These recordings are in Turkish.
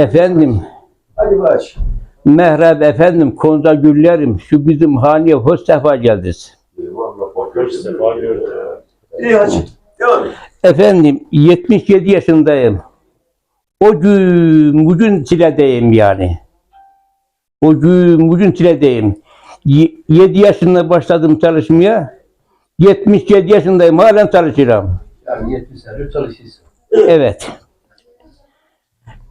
Efendim, Hadi baş. Mehrab efendim, konuda güllerim, şu bizim haneye hoş sefa geldiniz. İyi hadi. Devam et. Efendim, 77 yaşındayım. O gün bugün çiledeyim yani. O gün bugün çiledeyim. 7 yaşında başladım çalışmaya. 77 yaşındayım, halen çalışıyorum. Yani 70 sene çalışıyorsun. Evet.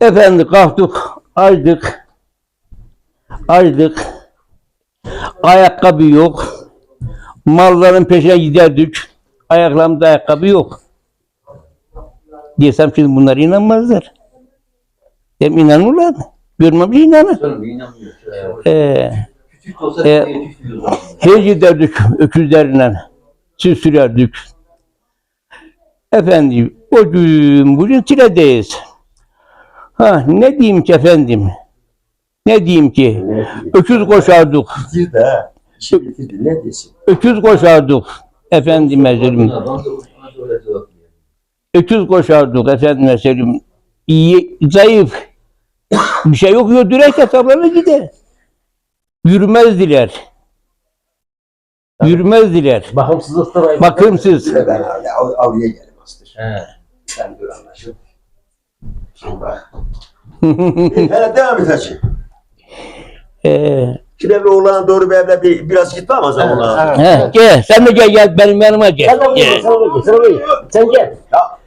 Efendim kalktık, açtık. Açtık. Ayakkabı yok. Malların peşine giderdik. Ayaklarımda ayakkabı yok. Desem şimdi bunlar inanmazlar. Hem inanırlar mı? Görmemiş inanır. Ee, diyorlar. Her giderdik öküzlerle. Süt sürerdik. Efendim, o gün bugün çiledeyiz. Ha, ne diyeyim ki efendim? Ne diyeyim ki? Öküz koşardık. Ha. İşi bitirdi. Ne desin? Öküz koşardık. Efendim öyle veriyor. Öküz koşardık efendim mezelim. İyi, zayıf. Bir şey yok yok direkt hesaplarına gider. Yürümezdiler. Yürümezdiler. Bakımsızlıktan ayrı. Bakımsız. Ben av- avluya gelim astır. He. Ben dur anlaşıldı. Şimdi bak. Devam et hacı. Ee, Şimdi evli oğlana doğru bir evle bir, biraz gitme ama zamanla. He, gel, sen de gel, gel benim yanıma gel. Sen de Gel. sen de gel, sen de gel. Sen gel. Ya.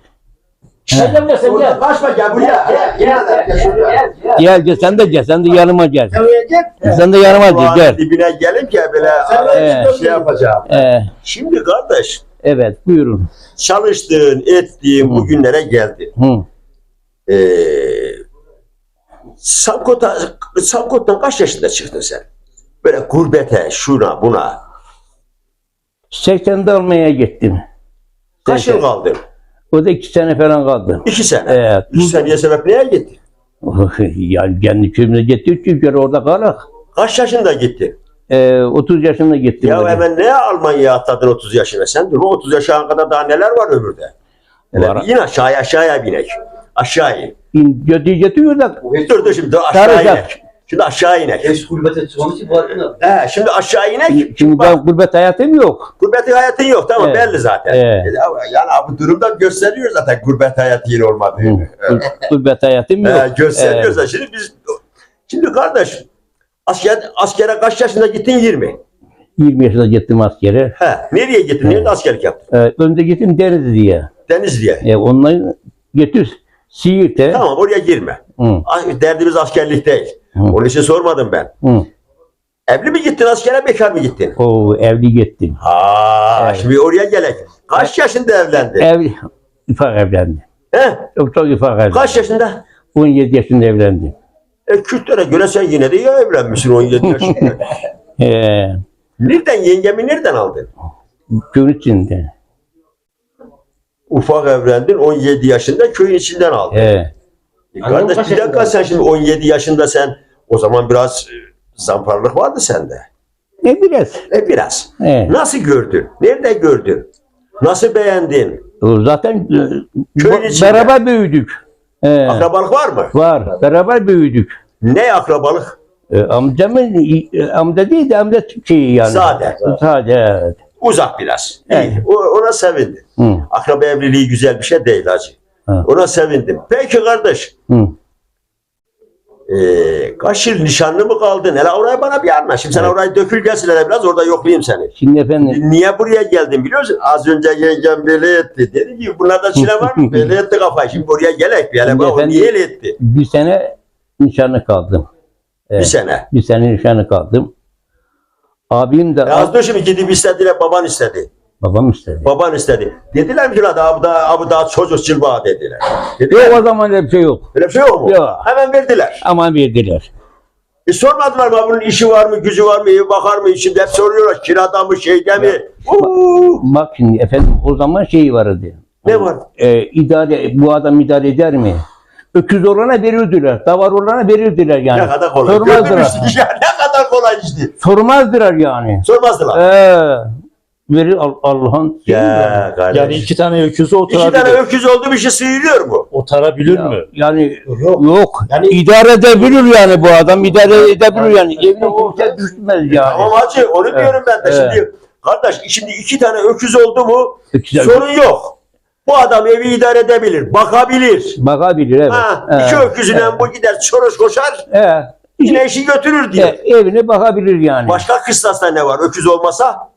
Sen gel, sen Orada gel. kaçma gel buraya. Gel gel gel. gel, şuraya. gel. Gel, sen de gel, sen de yanıma gel. Sen. Sen de yanıma gel, gel. dibine gelin ki böyle Evet. şey yapacağım. Ee, Şimdi kardeş evet, buyurun. çalıştığın, ettiğin bu günlere geldin. Hı. Ee, Samkot'a, Samkot'tan kaç yaşında çıktın sen? Böyle gurbete, şuna, buna. 80'de almaya gittim. Kaç yıl kaldın? O da iki sene falan kaldım. İki sene. Evet. İki seneye sebep neye gittin? yani kendi köyümde gittik çünkü orada kalak. Kaç yaşında gittin? Ee, 30 yaşında gittim. Ya ben. hemen ne Almanya'ya atladın 30 yaşına? Sen dur 30 yaşına kadar daha neler var ömürde? Var. in aşağıya aşağıya binek. Aşağı in. İn- Götü götürüyor da Dur dur şimdi aşağı Saracak. inek. Şimdi aşağı inek. Eş gurbete çıkmış için var mı? He, şimdi aşağı inek. şimdi bak, ben gurbet hayatım yok. Gurbet hayatın yok tamam Evet. belli zaten. Evet. Ya- Yani bu durumda gösteriyor zaten gurbet hayatı olmadığını. Gur- gurbet hayatım yok. He, gösteriyor Evet. zaten. Şimdi biz şimdi kardeş asker askere kaç yaşında gittin 20. 20 yaşında gittim askere. He, nereye gittin? Nerede askerlik yaptın? Ee, önde gittim Denizli diye. Denizli'ye. E, onları götür Siirt'e. Tamam oraya girme. Hı, Ah, Derdimiz askerlik değil. Hı. Onun için sormadım ben. hı. Evli mi gittin askere bekar mı gittin? O evli gittim. Ha, Evet. şimdi oraya gelek. Kaç yaşında evlendin? Ev, ufak evlendim. He? Çok çok ufak evlendim. Kaç yaşında? 17 yaşında evlendim. E, Kürtlere göre sen yine de ya evlenmişsin 17 yaşında. Ee, nereden yengemi nereden aldın? gün içinde. Ufak evlendin 17 yaşında köyün içinden aldın. Ee, E, kardeş bir dakika sen şimdi 17 yaşında sen o zaman biraz e, zamparlık vardı sende. ne biraz. E biraz. Ee, Nasıl gördün? Nerede gördün? Nasıl beğendin? zaten e, Köyün içinde. beraber büyüdük. Ee, Akrabalık var mı? var. Beraber büyüdük. Ne akrabalık? Ee, amcamın e, amca değil de amca şeyi yani. Sade. Sade evet. Uzak biraz. Evet. İyi. O, ona sevindim. Hı, Akraba evliliği güzel bir şey değil hacı. Hı. Ona sevindim. Peki kardeş. hı. Ee, kaç yıl nişanlı mı kaldın? Hele orayı bana bir anlat. Şimdi sen Evet. orayı dökül gelsin hele biraz orada yoklayayım seni. Şimdi efendim Niye buraya geldin biliyor musun? Az önce yengem böyle etti. Dedi ki bunlarda çile var mı? Böyle etti kafayı. Şimdi buraya gelek. Bir hele bak efendim- niye öyle etti? bir sene nişanlı kaldım. Bir Evet. sene. Bir sene nişanlı kaldım. Abim de E az dur şimdi gidip istediler baban istedi. babam istedi. Baban istedi. Dediler mi ki lan abi daha, abi daha çocuk çılbağa dediler. Yok Dediler. o zaman öyle bir şey yok. Öyle bir şey yok mu? Yok. Hemen verdiler. Ama verdiler. E sormadılar mı bunun işi var mı, gücü var mı, evi bakar mı? Şimdi hep soruyorlar kirada mı, şeyde mi? Uuu. Bak şimdi efendim o zaman şey vardı. Ne var? Ee, idare, bu adam idare eder mi? Öküz olana verirdiler. Davar olana verirdiler yani. Ne kadar kolay. Sormazdılar. Ya işte. Sormazdılar yani. Sormazdılar. Ee, verir Al- Allah'ın yani. Ya kardeş. Yani iki tane öküzü İki oturabilir. tane öküz oldu bir şey sıyırıyor mu? Otarabilir Ya, mi? Yani Yok. yok. Yani- idare edebilir yani bu adam idare edebilir yani. Evine kimse düşmez yani. Tamam hacı onu Evet, diyorum ben de. evet. Şimdi kardeş şimdi iki tane öküz oldu mu İkisi- sorun yok. Bu adam evi idare edebilir, bakabilir. Bakabilir evet. Ha, iki öküzünden evet. bu gider çoroş koşar Evet. Yine işi götürür diyor. E, evine bakabilir yani. Başka kıstasta ne var? Öküz olmasa?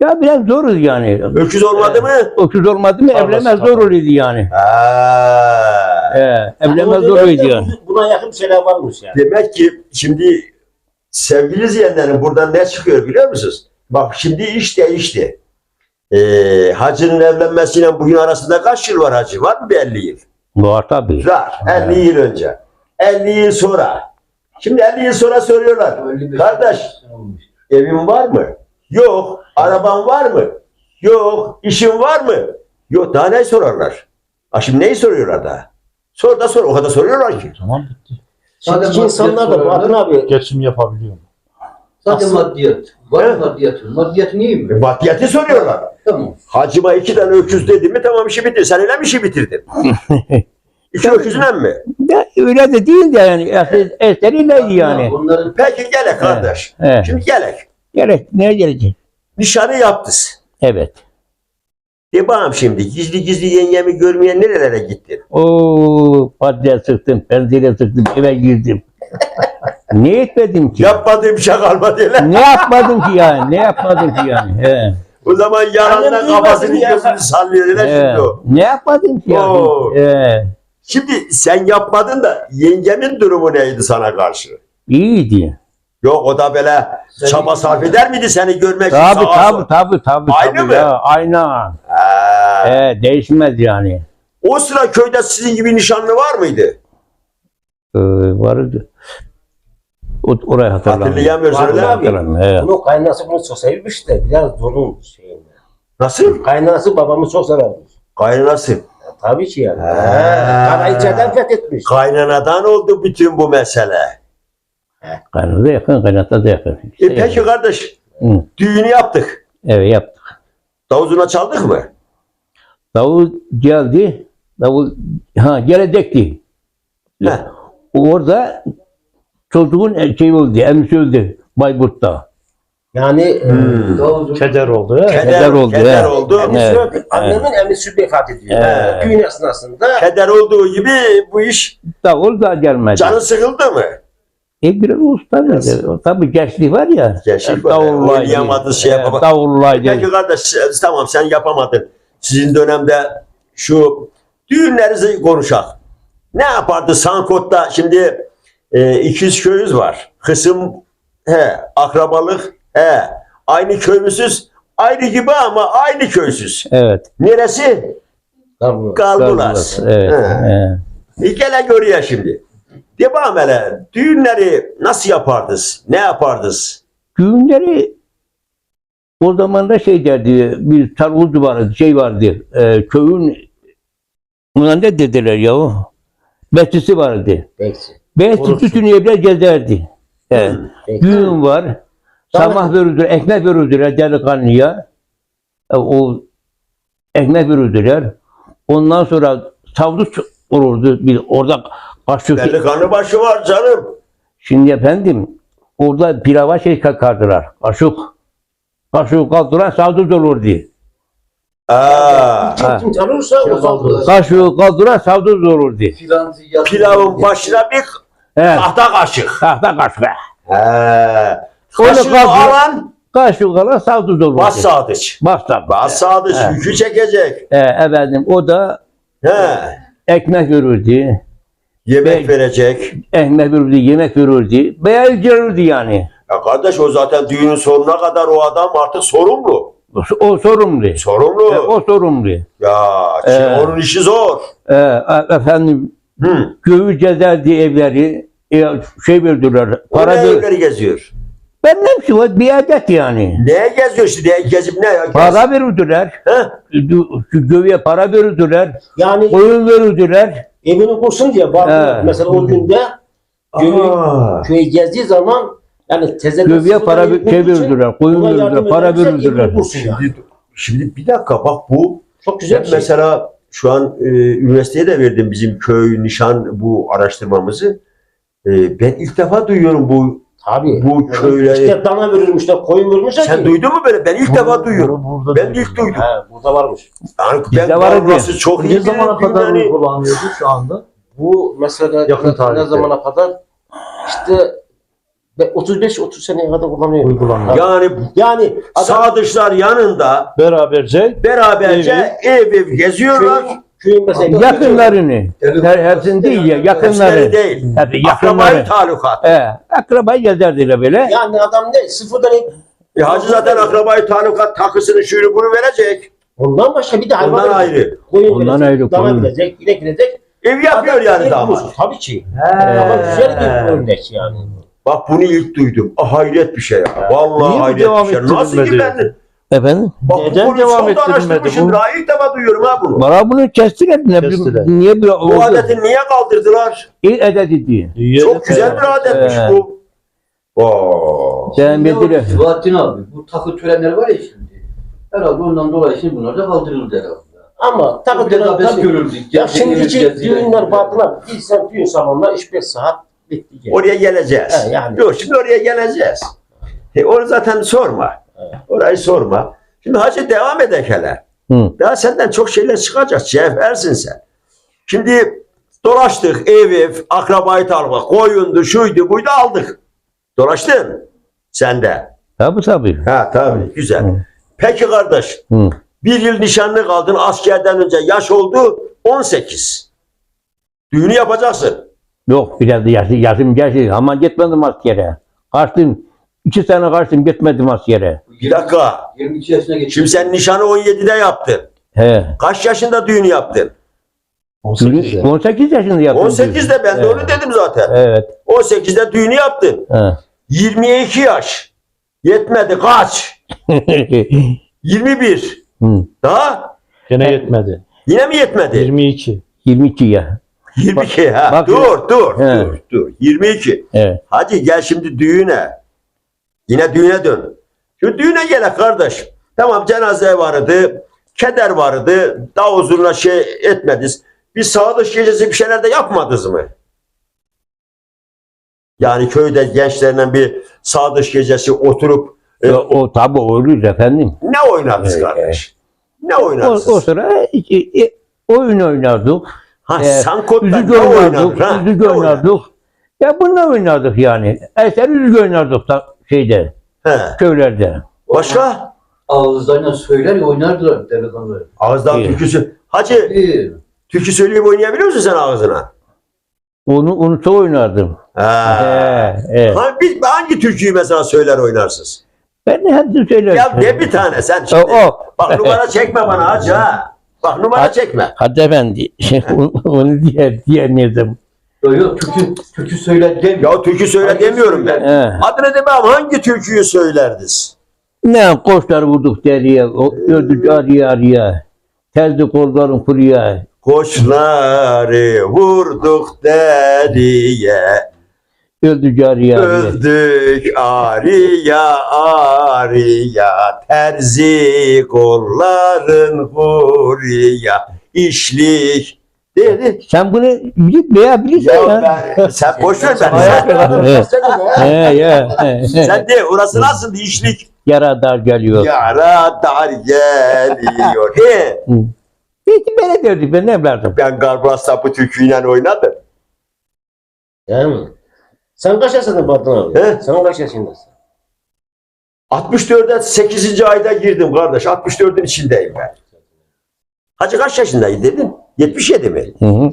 Ya biraz zoruz yani. Öküz olmadı mı? Öküz olmadı mı evlenmez tabii. zor oluyordu yani. Ha. Ee, Yani evlenmez o zor oluyordu yani. bu- Buna yakın şeyler varmış yani. Demek ki şimdi sevgili izleyenlerin buradan ne çıkıyor biliyor musunuz? Bak şimdi iş değişti. Ee, hacının evlenmesiyle bugün arasında kaç yıl var hacı? Var mı bir 50 yıl? Var tabii. Var. 50 yıl önce. 50 yıl sonra. Şimdi 50 yıl sonra soruyorlar. Kardeş evin var mı? Yok. Araban var mı? Yok. İşin var mı? Yok. Daha ne sorarlar? Ha şimdi neyi soruyorlar daha? Sor da sor. O kadar soruyorlar ki. Tamam bitti. Şimdiki Sadece insanlar da Bahattin abi Geçim yapabiliyor mu? Sadece maddiyat. Var Evet. mı maddiyat? Maddiyat neyim E? Maddiyatı soruyorlar. Tamam. Hacıma iki tane öküz dedi mi tamam işi bitir. Sen öyle mi işi bitirdin? iki öküzünle mi? Ya, öyle de değil de yani. Eser, eseriyleydi yani. Ya Onların Peki gelek kardeş. Evet. Şimdi gelek. Gerek, nereye gelecek? Nişanı yaptız. Evet. De bakalım şimdi gizli gizli yengemi görmeye nerelere gittin? Oo, patlaya sıktım, pencere sıktım, eve girdim. ne etmedim ki? Yapmadığım şey kalmadı öyle. Ne yapmadım ki yani? Ne yapmadım ki yani? He. O zaman yalanla Annem kafasını gözünü sallıyor öyle He. şimdi o. Ne yapmadım ki Oo. yani? He. Şimdi sen yapmadın da yengemin durumu neydi sana karşı? İyiydi. Yok o da böyle çaba sarf eder miydi seni görmek için Tabii sağa tabii tabii tabii. Aynı tabii mı? Ya, aynı. Ha. He, değişmez yani. O sıra köyde sizin gibi nişanlı var mıydı? Ee, vardı. O, orayı hatırlamıyorum. Hatırlayamıyorsun Vardı öyle abi. mi? He. bunun kaynanası bunu çok sevmiş de biraz zorun şeyinde. Nasıl? Kaynanası babamı çok severmiş. Kaynanası. Tabii ki yani. Ha. Bana içeriden fethetmiş. Kaynanadan oldu bütün bu mesele. Kaynata da yakın, kaynata da yakın. E İşte peki yani. kardeş Hı, düğünü yaptık. evet yaptık. Davuzuna çaldık mı? Davul geldi. Davul ha gelecekti. Heh. Orada çocuğun şey oldu, emsi öldü Bayburt'ta. Yani e, Hmm. Davuzun Keder oldu. Keder, Keder oldu, Keder he. oldu. emisi Evet, öldü. Annemin emisi vefat ediyor. Evet. Düğün esnasında Keder olduğu gibi bu iş Davul da gelmedi. canı sıkıldı mı? E biraz ustaydı. Tabii gençlik var ya. Gençlik var, Davullaydı. oynayamadı, şey E, yapamadı. Davullaydı. Peki kardeş tamam sen yapamadın. Sizin dönemde şu düğünlerinizi konuşak. Ne yapardı Sankot'ta şimdi e, ikiz köyüz var. Kısım he, akrabalık he. Aynı köymüsüz. Aynı gibi ama aynı köysüz. Evet. Neresi? Tabii. Kalbulas. Evet. He. E, gele görüyor şimdi. Devam hele. Düğünleri nasıl yapardınız? Ne yapardınız? Düğünleri o zaman da şey derdi, bir sarılcı vardı, şey vardı, e, köyün buna ne dediler ya o? Bestisi vardı. Peki. Besti Orası. bütün evler gezerdi. Evet. Düğün var. Sabah verirdiler, ekmek verirdiler delikanlıya. E, o ekmek verirdiler. Ondan sonra savdu olurdu. Bir orada kaşık. Delikanlı başı var canım. Şimdi efendim orada pilava şey kakardılar. Kaşık. Kaşık kaldıran savdu olurdu. Aa, Kim çalırsa o Kim saldırır. Kaşığı kaldıran savdu olurdu. pilavın başına bir He. tahta kaşık. Tahta kaşık. He. Onu Kaşığı kaldır- alan Kaşığı kalan savdu olurdu. bas sadıç. Basta. Bas sadıç He. yükü çekecek. He, efendim o da He. ekmek verirdi. Yemek Ben- verecek. Ekmek verirdi, yemek verirdi. Beyaz verirdi yani. Ya kardeş o zaten düğünün sonuna kadar o adam artık sorumlu. O, o sorumlu. Sorumlu. E, o sorumlu. Ya şimdi Ee. onun işi zor. E, e, efendim Hı. göğü gezerdi evleri. E, şey verdiler. Para Para ver. evleri geziyor. Ben ne şey var bir adet yani. Neye geziyor şimdi? Neye gezip ne ya? Gez. Para verirdiler. He? Gö- Şu göğe para verirdiler. Yani Koyun verirdiler. evini kursun diye. He. Mesela o günde köyü, Aa. köyü gezdiği zaman yani tezeden Göğe para ver- şey verirdiler. Koyun verirdiler. Para verirdiler. Şimdi, şimdi bir dakika bak bu Çok güzel bir şey. mesela şu an e, üniversiteye de verdim bizim köy nişan bu araştırmamızı. E, ben ilk defa duyuyorum bu Tabii. bu köyleri. İşte dana verilmişler, koyun verilmişler Sen ki. duydun mu böyle? Ben ilk defa duyuyorum. Burada Ben ilk duydum. Ha, burada varmış. Yani Bizde ben var burası çok iyi ne zamana kadar yani. uygulanıyordu şu anda? Bu mesela Yakın ne- zamana kadar işte 35-30 seneye kadar kullanıyor. Uygulanıyor. Yani Yani adam sadıçlar yanında Beraberce beraberce ev ev geziyorlar. köyün, köyün mesela Yakınlarını. Her, hepsini değil ya. Yakınları. değil. Hep Akrabayı yakınları. talukat. He, akrabayı gezerdiler böyle. yani adam ne sıfırdan E, hacı zaten akrabayı talukat takısını şunu bunu verecek. ondan başka bir de hayvan Ondan verecek. ayrı. Koyun Ondan verecek, ayrı, dana koyun. verecek, inek verecek. Ev yapıyor Adam yani damat. bulsun, Tabii ki. Ama güzel bir örnek yani. Bak bunu ilk duydum. Ah, hayret bir şey ya. Vallahi Niye bu hayret devam bir şey. Nasıl ki ben Efendim? bak Neden bunu devam sonda ettirilmedi araştırmışım. bu? Daha ilk defa duyuyorum ha bunu. Bana bunu kestiler. Ne, Kestiler. Niye bir Bu adeti niye kaldırdılar? İyi adet diye. Çok güzel bir adetmiş Ee. bu. Oo. Sen bildiler. ki Bahattin abi bu takı törenleri var ya şimdi. Herhalde ondan dolayı şimdi bunlar da kaldırıldı herhalde. Ama tabii Bir de tabii. abes görüldük. Ya şimdiki düğünler batına bilsen düğün salonuna 3-5 saat bitti. geldi. Oraya geleceğiz. He, yani. Yok şimdi oraya geleceğiz. E, onu zaten sorma. Orayı sorma. Şimdi hacı devam edek hele. Hı. Daha senden çok şeyler çıkacak. Cevhersin sen. Şimdi dolaştık ev ev, akrabayı tarla, koyundu, şuydu, buydu aldık. Dolaştın. Sen de. Tabii tabii. Ha tabii. Güzel. Hı. Peki kardeş. Hı. Bir yıl nişanlı kaldın askerden önce. Yaş oldu 18. Düğünü yapacaksın. Yok biraz yaşım, yaşım geçti. Ama gitmedim askere. Kaçtım. İki sene kaçtım gitmedim askere. Bir dakika. 22 yaşına geçti. Şimdi sen nişanı 17'de yaptın. He. Kaç yaşında düğünü yaptın? 18 ya. 18 yaşında yaptım. 18'de ben de onu Evet. dedim zaten. Evet. 18'de düğünü yaptın. He. 22 yaş. Yetmedi kaç? 21. Hı. Daha? Gene yetmedi. Yine mi yetmedi? 22. 22 ya. 22 ha. bak- dur dur He. dur dur. 22. Evet. Hadi gel şimdi düğüne. Yine düğüne dön. Şu düğüne gel kardeş. Tamam cenaze vardı. Keder vardı. Daha uzunla şey etmediniz. Bir sağdış gecesi bir şeyler de yapmadınız mı? Yani köyde gençlerle bir sağdış gecesi oturup e, O, o tabii olur efendim. ne oynadınız kardeş? Ne O, oynadınız? o sıra e, e, oyun oynardık. ha e, Sankot'ta ne oynardık. Üzücü oynardık. Ya bununla oynardık yani. Eser üzücü oynardık da şeyde, He. köylerde. Başka? Ağızlarıyla söyler ya oynardılar delikanlı. Ağızdan İyi. türküsü. Hacı İyi. türkü söyleyip oynayabiliyor musun sen ağzına? Onu unutu oynardım. Ha. He, he. Ha, bir, hangi türküyü mesela söyler oynarsınız? Ben de hepsini söylerim. Ya de bir tane sen O, şimdi. o. Bak numara çekme bana hacı ha. Bak numara çekme. Hadi efendi. onu, onu diye, diyemedim. Yok yok türkü, türkü söyler demiyor. Ya türkü söyle Hangi demiyorum ben. söyler? He. Adını demem hangi türküyü söylerdiniz? Ne koçlar vurduk deriye, o- ördük arıya arıya. Tezdi kolların kuruya. Koçları vurduk deriye, Öldük arıya arıya. öldük arıya arıya, terzi kolların kuruya, işlik. Dedi. Sen bunu bilip veya bilirsen Ya ya. ben, sen boş ver beni. Sen, sen de orası nasıl işlik? Yara dar geliyor. Yara dar geliyor. He. Peki böyle derdik ben ne bilirdim. Ben Garblas'ta bu türküyle oynadım. Değil mi? Sen kaç yaşındasın Batın abi? He? Sen kaç yaşındasın? 64'e 8. ayda girdim kardeş. 64'ün içindeyim ben. Hacı kaç yaşındaydın dedin? 77 mi? Hı hı.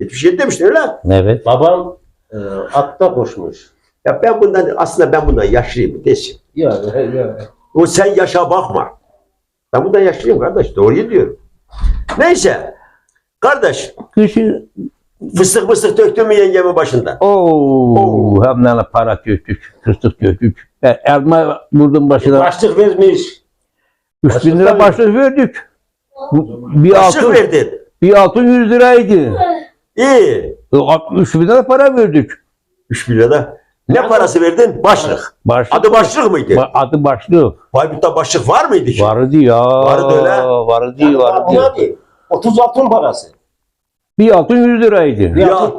77 demiştin öyle. Evet. Babam e, atta koşmuş. Ya ben bundan aslında ben bundan yaşlıyım desin. Ya, ya. O sen yaşa bakma. Ben bundan yaşlıyım kardeş. Doğruyu diyorum. Neyse. Kardeş Kışın fıstık mıstık döktün mü yengemin başından? ooo hem de para döktük, fıstık döktük. E, elma vurdum başına. Başlık vermiş. 3 bin lira başlık verdik. Bir Başlık altın, verdin. Bir altın 100 liraydı. İyi. 3 bin lira para verdik. 3 lirada. Ne parası verdin? Başlık. Başlık. Adı başlık mıydı? Ba- adı başlık. Bayburt'ta başlık var mıydı ki? Vardı ya. Vardı öyle. Vardı, Yani vardı. Batın abi 30 altın parası. Bir altın 100 liraydı. Ya,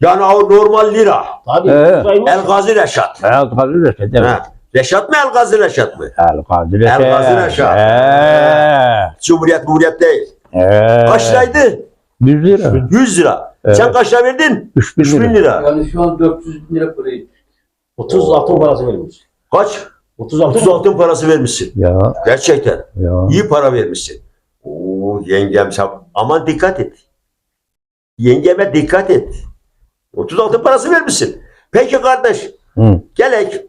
yani o normal lira. Tabii. Ee. El Gazi Reşat. El Kadir Reşat. Evet. Ha. Reşat mı El Gazi Reşat mı? El Kadir Reşat. El Gazi Reşat. Ee, Cumhuriyet Cumhuriyet değil. Ee, Kaç liraydı? 100 lira. 100 lira. Evet. Sen kaç lira verdin? 3000 3000 lira. lira. Yani şu an 400 bin lira parayı. 30 altın parası vermiş. Kaç? 30 altın 30 altın parası vermişsin. Ya, Gerçekten. ya. İyi para vermişsin. Oo yengem sen aman dikkat et. Yengeme dikkat et. 30 altın parası vermişsin. Peki kardeş Hı. gelek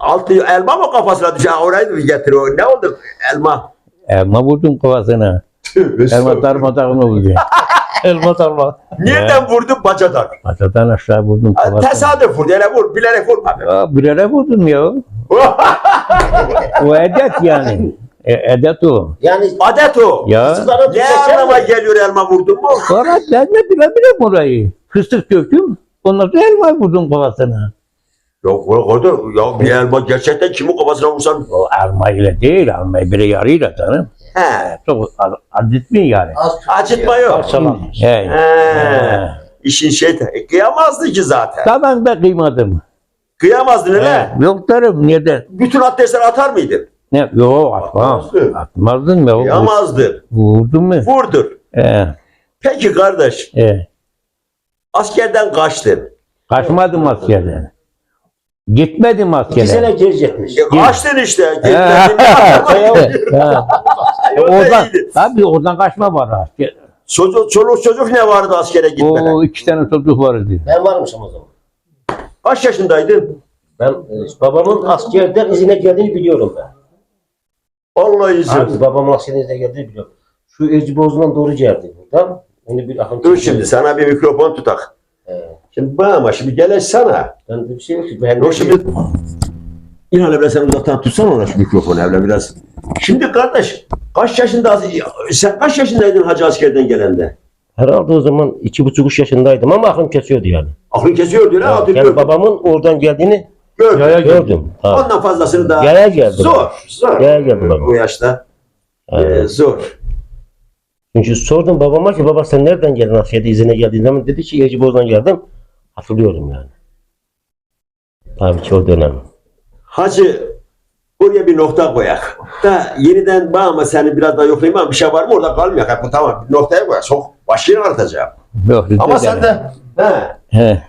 altı elma mı kafasına düşer? Orayı da getir o. Ne oldu? Elma. Elma vurdum kafasına. Elma darmadağını vurdu. Elma tarla. Nereden vurdun bacadan? Masadan aşağı vurdum Ha, kafasına. Tesadüf vurdu. Hele vur. Bilerek vurma. Ya, bir yere vurdum ya. O edet yani. E, edet o. Yani Adet o. Ya. Kızların Ne anlama geliyor elma vurdun mu? Sonra ben de bilebilirim orayı. Fıstık döktüm. Ondan sonra elma vurdum kafasına. Yok orada ya bir elma gerçekten kimin kafasına vursan. O elma ile değil, elmayı bire yarıyla canım. He. Çok acıtmıyor yani. Acıtma ya. yok. Parçalanmış. He. He. İşin şey e, kıyamazdı ki zaten. Tamam da kıymadım. Kıyamazdın öyle. Yok derim neden? Bütün abdestleri atar mıydın? Ne? Yok atmam. Atmazdın. Atmazdın mı? Kıyamazdın. Vurdun mu? Vurdur. He. Peki kardeş He. askerden kaçtın. Kaçmadım askerden. Gitmedim 2 sene askere. gelecekmiş. E, kaçtın işte. Da oradan, tabii oradan kaçma var. Çocuk, çoluk çocuk ne vardı askere gitmeden? O iki tane çocuk vardı. Ben varmışım o zaman. Kaç yaşındaydın? Ben e, babamın askerden izine geldiğini biliyorum ben. Allah izin. Abi babamın askerden izine geldiğini biliyorum. Şu Eciboz'dan doğru geldi buradan. Onu bir akım Dur şimdi sana bir mikrofon tutak. Ee, Şimdi bana ama şimdi geleş sana. ben bir şey yok ki. Ben Yok şimdi İlhan Emre sen uzaktan tutsana ona şu mikrofonu evle biraz. Şimdi kardeş kaç yaşında sen kaç yaşındaydın hacı askerden gelende? Herhalde o zaman iki buçuk üç yaşındaydım ama aklım kesiyordu yani. Aklın kesiyordu lan Yani, hatırlıyorum. babamın oradan geldiğini Gördüm. Yaya gördüm. Ha. Ondan fazlasını da Yaya geldi. zor. Zor. Yaya geldi baba. Bu yaşta Evet. zor. Çünkü sordum babama ki baba sen nereden geldin askerde izine geldiğin zaman dedi ki Eciboz'dan geldim. Hatırlıyorum yani. Tabii ki o dönem. Hacı oraya bir nokta koyak. Da yeniden bağıma seni biraz daha yoklayayım ama bir şey var mı orada kalmayak. Ha, Bu tamam bir noktaya koyak. Çok başını artacağım. Yok, Ama sen de he, He.